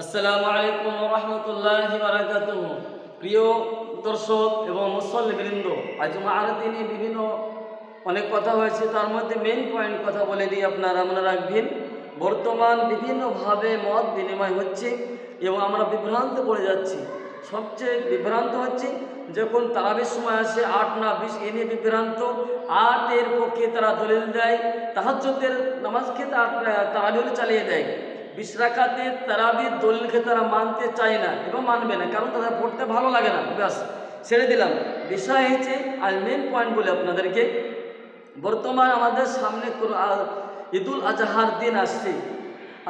আসসালামু আলাইকুম রহমতুল্লাহ বারাকাত প্রিয় দর্শক এবং মুসল্লিবৃন্দ, আজ আর দিনে বিভিন্ন অনেক কথা হয়েছে, তার মধ্যে মেন পয়েন্ট কথা বলে দিই আপনারা, মনে রাখবেন, বর্তমান বিভিন্নভাবে মত বিনিময় হচ্ছে এবং আমরা বিভ্রান্ত পড়ে যাচ্ছি। সবচেয়ে বিভ্রান্ত হচ্ছে যখন তারাবির সময় আসে, আট না বিশ, এ নিয়ে বিভ্রান্ত, আটের পক্ষে তারা দলিল দেয় তাহাজ্যতের নামাজকে তারাবিল চালিয়ে দেয়। বিশ রাকাতে তারাবির দলিলকে তারা মানতে চায় না এবং মানবে না, কারণ তাদের পড়তে ভালো লাগে না। ব্যাস, ছেড়ে দিলাম। বিষয় হয়েছে আর মেন পয়েন্ট বলে আপনাদেরকে, বর্তমান আমাদের সামনে কোনো ঈদুল আজহার দিন আসছে।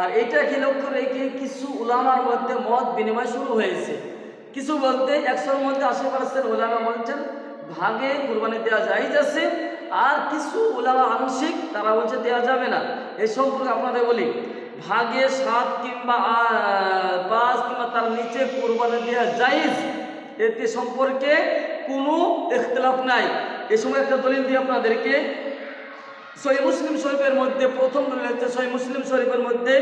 আর এইটাকে লক্ষ্য রেখে কিছু উলামার মধ্যে মত বিনিময় শুরু হয়েছে। কিছু বলতে, একশোর মধ্যে আশি পার্সেন্ট ওলামা বলছেন, ভাগে কুরবানি দেওয়া যায় যাচ্ছে আর কিছু ওলামা আংশিক তারা বলছে দেওয়া যাবে না। এই সম্পর্কে আপনাদের বলি। ভাগে সাত কিংবা পাঁচ কিংবা তার নিচে কুরবানি দেওয়া জায়েজ। এতে সম্পর্কে কোনো ইখতলাফ নাই। এ সময় একটা দলিল দিয়ে আপনাদেরকে। সহি মুসলিম শরীফের মধ্যে, প্রথম দলিল হচ্ছে সহি মুসলিম শরীফের মধ্যে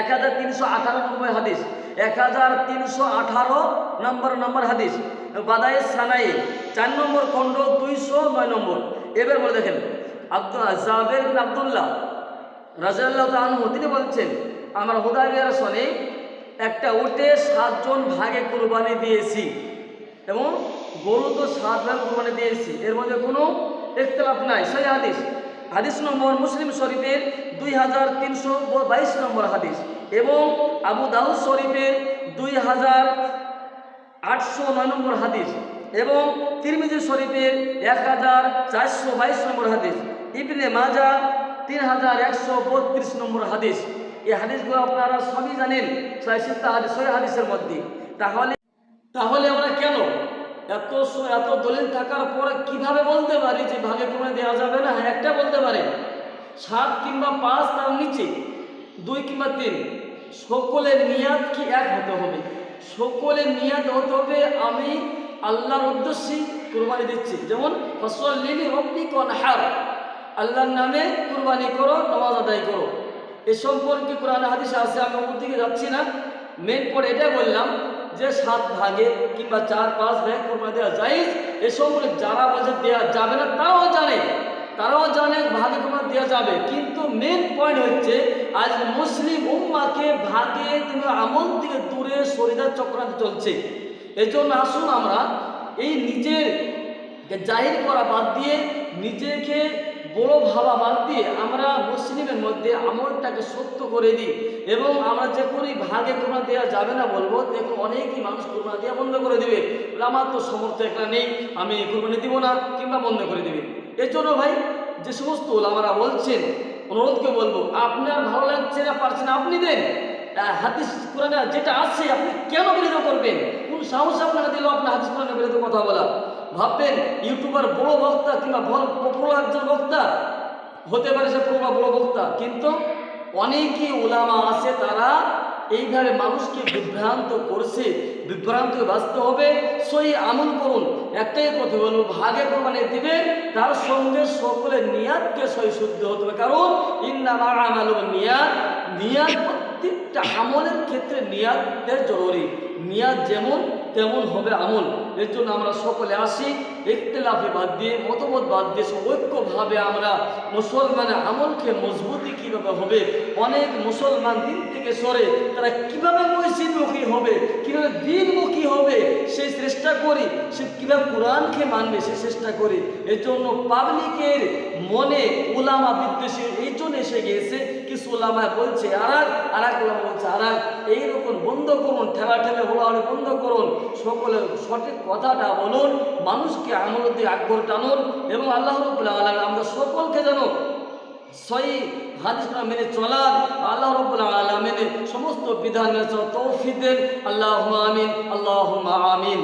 এক হাজার তিনশো আঠারো নম্বর হাদিস। এক হাজার তিনশো আঠারো নম্বর নম্বর হাদিস। বাদায়ে সানাই, চার নম্বর খণ্ড দুইশো নয় নম্বর। এবার বলে দেখেন, আব্দুল জাবের আবদুল্লাহ রাজাল্লাহ তানহু তিনি বলছেন, আমরা হুদাবিয়ার সনে একটা উটে সাতজন ভাগে কুরবানি দিয়েছি এবং গরু তো সাত ভাগ কুরবানি দিয়েছি। এর মধ্যে কোনো ইখতলাফ নাই। সেই হাদিস। হাদিস নম্বর মুসলিম শরীফের দুই হাজার তিনশো বাইশ নম্বর হাদিস এবং আবু দাউদ শরীফের দুই হাজার আটশো নয় নম্বর হাদিস এবং তিরমিজি শরীফের এক হাজার চারশো বাইশ নম্বর হাদিস। ইবনে মাজা তিন হাজার একশো বত্রিশ নম্বর হাদিস। এই হাদিসগুলো আপনারা সবই জানেন হাদিস হাদিসের মধ্যে। তাহলে তাহলে আমরা কেন? এত এত দলিল থাকার পরে কীভাবে বলতে পারি যে ভাগে কমে দেওয়া যাবে না? হ্যাঁ একটা বলতে পারে। সাত কিংবা পাঁচ তার নিচে, দুই কিংবা তিন। সকলের নিয়াদ কি এক হতে হবে? সকলের নিয়াদ হতে হবে, আমি আল্লাহর উদ্দেশ্যে কুরবানি দিচ্ছি। যেমন ফসল লিলি রব্বি হার আল্লাহর নামে কুরবানি করো, নামাজ আদায় করো। এ সম্পর্কে কোরআন হাদিসে আছে, আমি ওর দিকে যাচ্ছি না। মেন পরে এটা বললাম যে সাত ভাগে কিংবা চার, পাঁচ ভাগে কোরবানি দেওয়া যায় এ সম্পর্কে যারা বলছে দেওয়া যাবে না, তারাও জানে। তারাও জানে ভাগে কোরবানি দেওয়া যাবে। কিন্তু মেন পয়েন্ট হচ্ছে, আজ মুসলিম উম্মাকে ভাগে কিংবা আমল থেকে দূরে শরীরের চক্রান্ত চলছে। এই জন্য আসুন আমরা এই নিজের জাহির করা বাদ দিয়ে নিজেকে বড় ভাবা বাদ দিয়ে আমরা মুসলিমের মধ্যে আমলটাকে সত্য করে দিই এবং আমরা যে কোনো ভাগে কোরবান দেওয়া যাবে না বলব, দেখুন অনেকই মানুষ কোরবানি দেওয়া বন্ধ করে দেবে। আমার তো সমর্থ একটা নেই, আমি কোরবানি দিব না কিংবা বন্ধ করে দেবে। এর জন্য ভাই, যে সমস্ত ওলামারা বলছেন অনুরোধকে বলব, আপনার ভালো লাগছে না, পারছেন আপনি দেন। হাদিস কোরআনে যেটা আছে, আপনি কেন বিরোধ করবেন? কোন সাহস আপনাকে দিল আপনার হাদিস কোরআনের বিরুদ্ধে কথা বলা ভাববেন, ইউটিউবার বড় বক্তা কিংবা পপুলার একজন বক্তা? হতে পারে সে পুরো বড় বক্তা, কিন্তু অনেকই ওলামা আছে তারা এইভাবে মানুষকে বিভ্রান্ত করছে, বিভ্রান্ত বাঁচতে হবে। সই আমল করুন, একটাই কথা বলব, ভাগে প্রমাণে দিবে, তার সঙ্গে সকলের নিয়াদকে সই শুদ্ধ হতে হবে। কারণ, ইন্নামা আমালু নিয়াদ নিয়াদ প্রত্যেকটা আমলের ক্ষেত্রে নিয়াদের জরুরি। নিয়াদ যেমন, তেমন হবে আমল। এর জন্য আমরা সকলে আসি, ইখতলাফে বাদ দিয়ে মতমত বাদ দিয়ে ঐক্যভাবে আমরা মুসলমানের আমলকে মজবুতি কীভাবে হবে, অনেক মুসলমান দিন থেকে সরে, তারা কীভাবে মসজিদমুখী হবে, কীভাবে দিনমুখী হবে, সেই চেষ্টা করি, সে কীভাবে কোরআনকে মানবে, সে চেষ্টা করি। এর জন্য পাবলিকের মনে উলামা বিদ্বেষী এই জন্য এসে গিয়েছে, কিছু ওলামা বলছে আর আর এক ওলামা বলছে আর এক এইরকম বন্ধ করুন ঠেলা ঠেলে হোলাহলি বন্ধ করুন সকলে সঠিক কথাটা বলুন, মানুষকে আমল দিয়ে আগ্রহ টানুন এবং আল্লাহ রবুল্লাহ আলম আমরা সকলকে যেন সহি হাদিস মেনে চলার আল্লাহ রবুল্লাহ আলমিনের সমস্ত বিধান মেনে চলা তৌফিক দেন। আল্লাহ আমিন আল্লাহ আমিন।